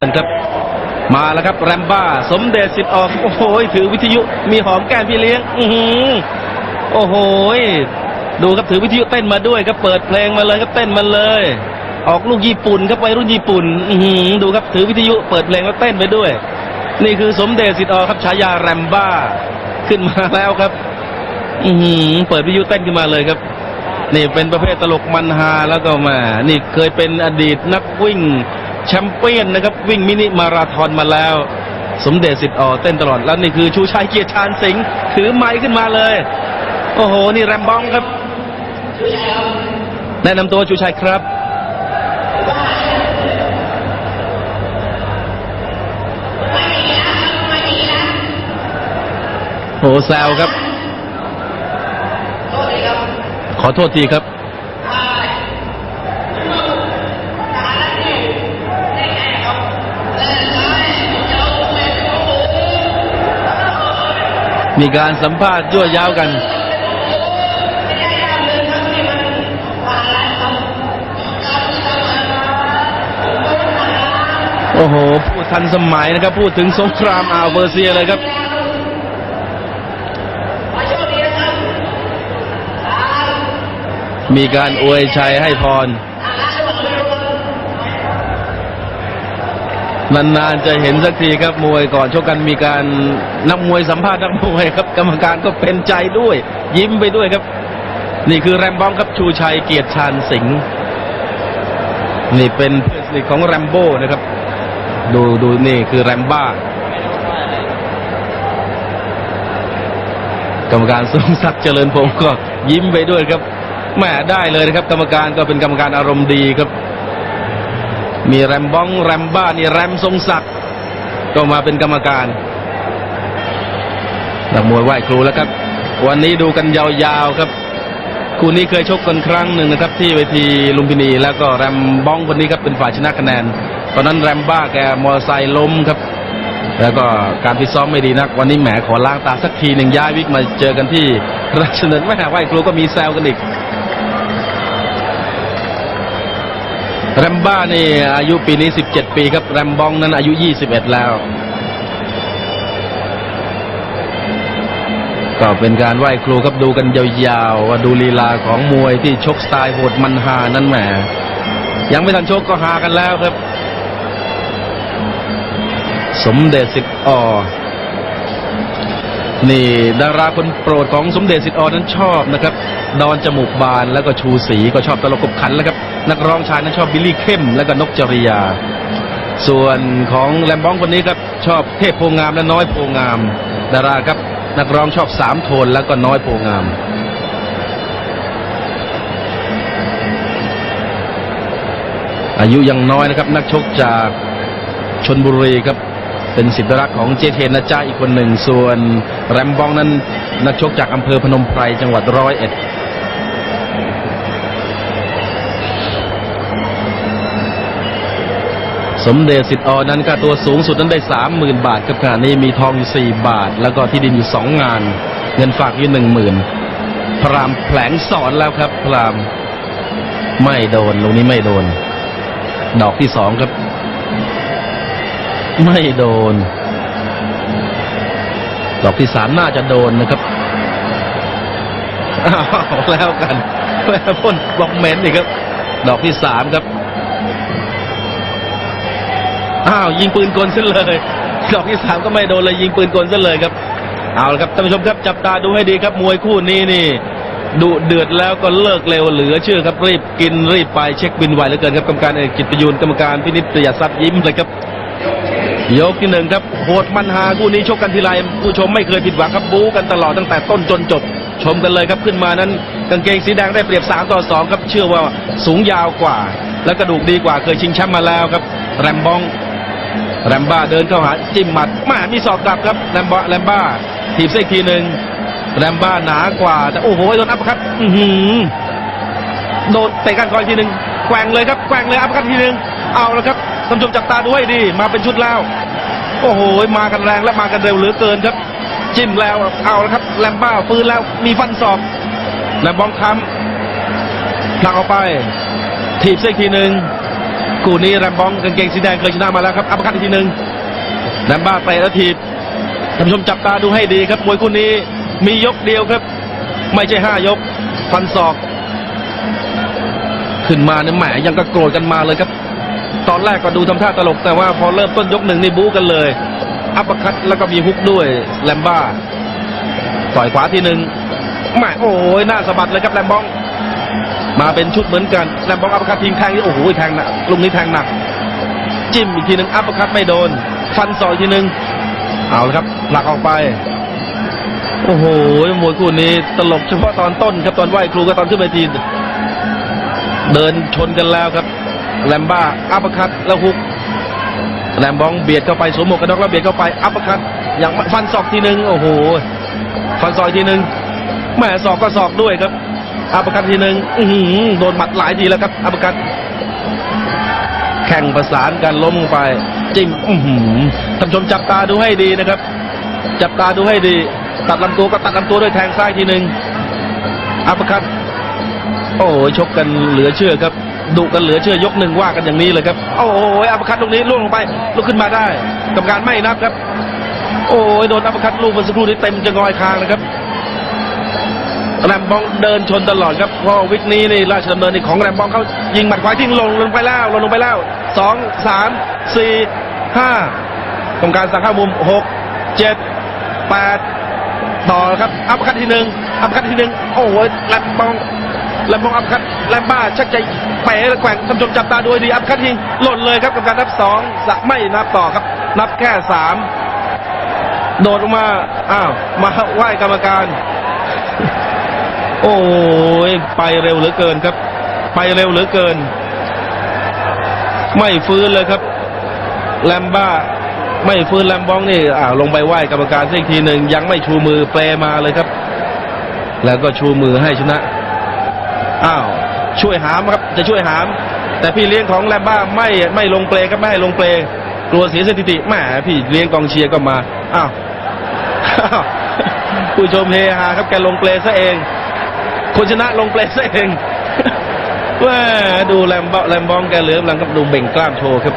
ครับมาแล้วครับแรมบ้า สมเด็จสิทธิ์ออก โอ้โหถือวิทยุมีหอมแก้มพี่เลี้ยง อือหือโอ้โหดูครับถือวิทยุเต้นมาด้วยครับเปิดเพลงมาเลยครับเต้นมาเลย ออกลูกญี่ปุ่นครับไปรุ่นญี่ปุ่น อือหือดูครับถือวิทยุเปิดเพลงแล้วเต้นไปด้วย นี่คือสมเด็จสิทธิ์ออกครับฉายาแรมบ้า ขึ้นมาแล้วครับ อือหือเปิดวิทยุเต้นขึ้นมาเลยครับนี่เป็นประเภทตลกมันฮาแล้วก็มา นี่เคยเป็นอดีตนักวิ่ง แชมเปี้ยนนะครับ วิ่งมินิมาราธอนมาแล้ว สมเด็จสิทธิ์ออเต้นตลอดแล้วนี่คือชูชัยเกียรติชาญสิงห์ถือไม้ขึ้นมาเลย โอ้โห นี่แรมบ้องครับ แนะนำตัวชูชัยครับโอ้แซวครับ ขอโทษทีครับ มีการสัมภาษณ์ยั่วย้าวกัน โอ้โห พูดทันสมัยนะครับ พูดถึงสงครามอ่าวเปอร์เซียเลยครับมีการอวยชัยให้พร นานๆจะเห็นสักทีครับมวยก่อนชกกันมีการนักมวยสัมภาษณ์นักมวยครับ กรรมการก็เป็นใจด้วย ยิ้มไปด้วยครับ นี่คือแรมบ้องครับชูชัยเกียรติชาญสิงห์นี่เป็นเพื่อนสนิทของแรมโบ้นะครับ ดูดูนี่คือแรมบ้ากรรมการทรงศักดิ์เจริญพงศ์ก็ยิ้มไปด้วยครับแหมได้เลยนะครับ กรรมการก็เป็นกรรมการอารมณ์ดีครับ มีแรมบ้องแรมบ้านี่แรมทรงศักดิ์ก็มาเป็นกรรมการนักมวยไหว้ครูแล้วครับ วันนี้ดูกันยาวๆครับคู่นี้เคยชกกันครั้งหนึ่งนะครับ ที่เวทีลุมพินี แล้วก็แรมบ้องคนนี้ครับเป็นฝ่ายชนะคะแนน ตอนนั้นแรมบ้าแกมอเตอร์ไซค์ล้มครับ แล้วก็การพิซ้อมไม่ดีนัก วันนี้แหมขอล้างตาสักทีหนึ่งย้ายวิกมาเจอกันที่ราชดำเนินแม่ไหว้ครูก็มีแซวกันอีก แรมบ้านี่อายุปีนี้ 17 ปีครับ แรมบองนั้นอายุ 21 แล้ว ก็เป็นการไหว้ครูครับดูกันยาวๆ ว่าดูลีลาของมวยที่ชกสไตล์โหดมันฮานั้นแหมยังไม่ทันชกก็ฮากันแล้วครับ สมเด็จสิทธิ์อ นี่ดาราคนโปรดของสมเด็จสิทธิ์อนั้นชอบนะครับ ดอนจมูกบานแล้วก็ชูศรีก็ชอบตลกขบขันแล้วครับ นักร้องชายนั้นชอบบิลลี่เข้ม แล้วก็นกจริยา ส่วนของแรมบ้องคนนี้ครับชอบเทพโพงามและน้อยโพงาม ดาราครับนักร้องชอบสามโทนแล้วก็น้อยโพงามอายุยังน้อยนะครับ นักชกจากชนบุรีครับ เป็นสิทธิรักของเจเทนนะจ้าอีกคนหนึ่ง ส่วนแรมบองนั้นนักชกจากอำเภอพนมไพรจังหวัดร้อยเอ็ดสมเด็จสิทธิ์อนั้นค่าตัวสูงสุดนั้นได้สามหมื่นบาทครับขณะนี้มีทองอยู่สี่บาท แล้วก็ที่ดินอยู่สองงาน เงินฝากอยู่หนึ่งหมื่นพรามแผลงสอนแล้วครับ พราม ไม่โดนตรงนี้ไม่โดน ดอกที่สองครับ ไม่โดน ดอกที่สามน่าจะโดนนะครับอ้าวแล้วกันแล้วพ่นบอกเหม็นอีกครับ ดอกที่สามครับ อ้าวยิงปืนกลซะเลย ดอกที่สามก็ไม่โดนเลยยิงปืนกลซะเลยครับ เอาละครับท่านผู้ชมครับจับตาดูให้ดีครับ มวยคู่นี้นี่ดุเดือดแล้วก็เลิกเร็วเหลือเชื่อครับรีบกินรีบไปเช็คบินไวเหลือเกินครับกรรมการเอกกิตประยูนกรรมการพินิจประหยัดทรัพย์ยิ้มเลยครับ ยกที่หนึ่งครับโหดมันหาคู่นี้ชกกันทีไรผู้ชมไม่เคยผิดหวังครับบู๊กันตลอดตั้งแต่ต้นจนจบ ชมกันเลยครับขึ้นมานั้นกางเกงสีแดงได้เปรียบ 3 ต่อ 2 ครับเชื่อว่าสูงยาวกว่า และกระดูกดีกว่าเคยชิงแชมป์มาแล้วครับ แรมบอง แรมบ้าเดินเข้าหาจิ้มหมัดมามีศอกกลับครับแรมบ้าแรมบ้าถีบเส้นทีหนึ่งแรมบ้าหนากว่าแต่โอ้โหโดนอัปคัตอือหือโดนเตะก้านคออีกทีหนึ่งแกว่งเลยครับแกว่งเลยอัปคัตทีหนึ่งเอาและครับ ท่านชมจับตาดูให้ดีมาเป็นชุดแล้ว โอ้โหมากันแรงและมากันเร็วเหลือเกินครับ จิ้มแล้วเอาและครับแรมบ้าฟื้นแล้วมีฟันศอกแรมบองค้ำผลักออกไป ถีบเส้นทีหนึ่งคู่นี้แรมบองกางเกงสีแดงเคยชนะมาแล้วครับอัปคัตอีกทีหนึ่งแรมบ้าเตะแล้วทีบท่านชมจับตาดูให้ดีครับมวยคู่นี้มียกเดียวครับ ไม่ใช่ห้ายกฟันศอก ขึ้นมาเนี่ยแหมยังกระโกรธกันมาเลยครับ ตอนแรกก็ดูทำท่าตลกแต่ว่าพอเริ่มต้นยกหนึ่งนี่บู๊กันเลย อัปปอร์คัตแล้วก็มีฮุกด้วยแลมบ้าต่อยขวาทีหนึ่งแหมโอ้ยหน้าสะบัดเลยครับแลมบอง มาเป็นชุดเหมือนกันแลมบองอัปปอร์คัตทิ้งแทงนี่โอ้โหแทงหนักลุงนี้แทงหนัก จิ้มอีกทีหนึ่งอัปปอร์คัตไม่โดน ฟันศอกอีกทีหนึ่งเอาละครับหลักออกไปโอ้โหมวยคู่นี้ตลกเฉพาะตอนต้นครับตอนไหวครูก็ตอนขึ้นเวทีเดินชนกันแล้วครับ แลมบ้าอัปคัตแล้วฮุกแลมบองเบียดเข้าไปสวมหมวกกันน็อกแล้วเบียดเข้าไปอัปคัตอย่างฟันศอกทีหนึ่งโอ้โหฟันศอกทีหนึ่งแม่ศอกก็ศอกด้วยครับอัปคัตทีหนึ่งโดนหมัดหลายทีแล้วครับอัปคัตแข่งประสานกันล้มลงไปจิ้มท่านผู้ชมจับตาดูให้ดีนะครับ จับตาดูให้ดี ตัดลำตัวก็ตัดลำตัวด้วยแทงซ้ายทีหนึ่งอัปคัตโอ้ยชกกันเหลือเชื่อครับ ดุกันเหลือเชื่อยกหนึ่งว่ากันอย่างนี้เลยครับ โอ้ยอัปคัตลูกนี้ล่วงลงไปลุกขึ้นมาได้กรรมการไม่นับครับ โอ้ยโดนอัปคัตลูกเมื่อสักครู่นี้เต็มจะงอยคางนะครับแรมบองเดินชนตลอดครับเพราะวิกนี้นี่ราชดำเนินนี่ของแรมบองเขายิงหมัดขวาทิ้งลงลงไปแล้วลงลงไปแล้วสองสามสี่ห้ากรรมการสั่งเข้ามุมหกเจ็ดแปดต่อครับอัปคัตทีหนึ่งอัปคัตทีหนึ่งโอ้โหแลมบองแลมบองอัปคัต แลมบ้าชักจะเป๋และแกว่งท่านผู้ชมจับตาดูดีอัปคัตทีหล่นเลยครับกับการนับสองจะไม่นับต่อครับ นับแค่สามโดดลงมาอ้าวมาไหว้กรรมการ โอ้ยไปเร็วเหลือเกินครับ ไปเร็วเหลือเกิน ไม่ฟื้นเลยครับ แลมบ้าไม่ฟื้นแลมบองนี่อ่าลงไปไหว้กรรมการสักทีหนึ่งยังไม่ชูมือแปรมาเลยครับ แล้วก็ชูมือให้ชนะ อ้าว ช่วยหามครับจะช่วยหาม แต่พี่เลี้ยงของแลมบ้าไม่ไม่ลงเปลครับไม่ให้ลงเปลกลัวเสียสถิติแหมพี่เลี้ยงกองเชียร์ก็มาอ้าวผู้ชมเฮฮาครับแกลงเปลซะเอง คนชนะลงเปลซะเองแหมดูแลมบอแลมบองแกเหลือมลังครับดูเบ่งกล้ามโชว์ครับ